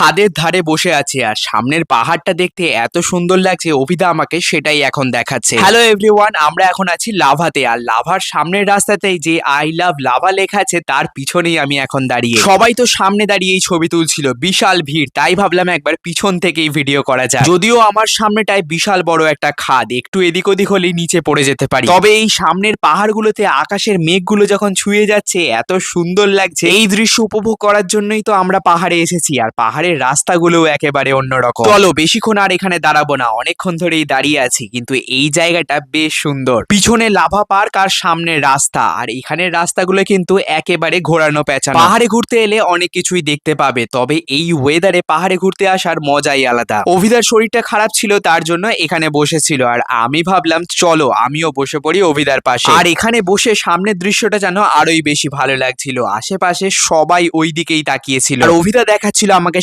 খাদের ধারে বসে আছি আর সামনের পাহাড়টা দেখতে এত সুন্দর লাগছে, অভিদা আমাকে সেটাই এখন দেখাচ্ছে। হ্যালো এভরিওয়ান আমরা এখন আছি লাভাতে আর লাভার সামনের রাস্তাতেই যে আই লাভ লাভা লেখা আছে, তার পিছনেই আমি এখন দাঁড়িয়ে। সবাই তো সামনে দাঁড়িয়ে এই ছবি তুলছিল, বিশাল ভিড়, তাই ভাবলাম একবার পিছন থেকেই ভিডিও করা যায় যদিও আমার সামনেটায় বিশাল বড় একটা খাদ, একটু এদিক ওদিক হলেই নিচে পড়ে যেতে পারি। তবে এই সামনের পাহাড়গুলোতে আকাশের মেঘগুলো যখন ছুঁয়ে যাচ্ছে, এত সুন্দর লাগছে। এই দৃশ্য উপভোগ করার জন্যই তো আমরা পাহাড়ে এসেছি, আর পাহাড়ের রাস্তাগুলোও একেবারে অন্যরকম। চলো বেশিক্ষণ আর এখানে দাঁড়াবো না অনেকক্ষণ ধরেই দাঁড়িয়ে আছি কিন্তু এই জায়গাটা বেশ সুন্দর। পিছনে লাভা পার্ক আর সামনে রাস্তা আর এখানের রাস্তাগুলো কিন্তু একেবারে ঘোরানো পেঁচানো। পাহাড়ে ঘুরতে এলে অনেক কিছুই দেখতে পাবে তবে এই ওয়েদারে পাহাড়ে ঘুরতে আসার মজাই আলাদা। অভিদার শরীরটা খারাপ ছিল তার জন্য এখানে বসেছিল আর আমি ভাবলাম চলো আমিও বসে পড়ি অভিদার পাশে। আর এখানে বসে সামনের দৃশ্যটা যেন আরোই বেশি ভালো লাগছিল আশেপাশে সবাই ওই দিকেই তাকিয়েছিল। আর অভিদা দেখাচ্ছিল আমাকে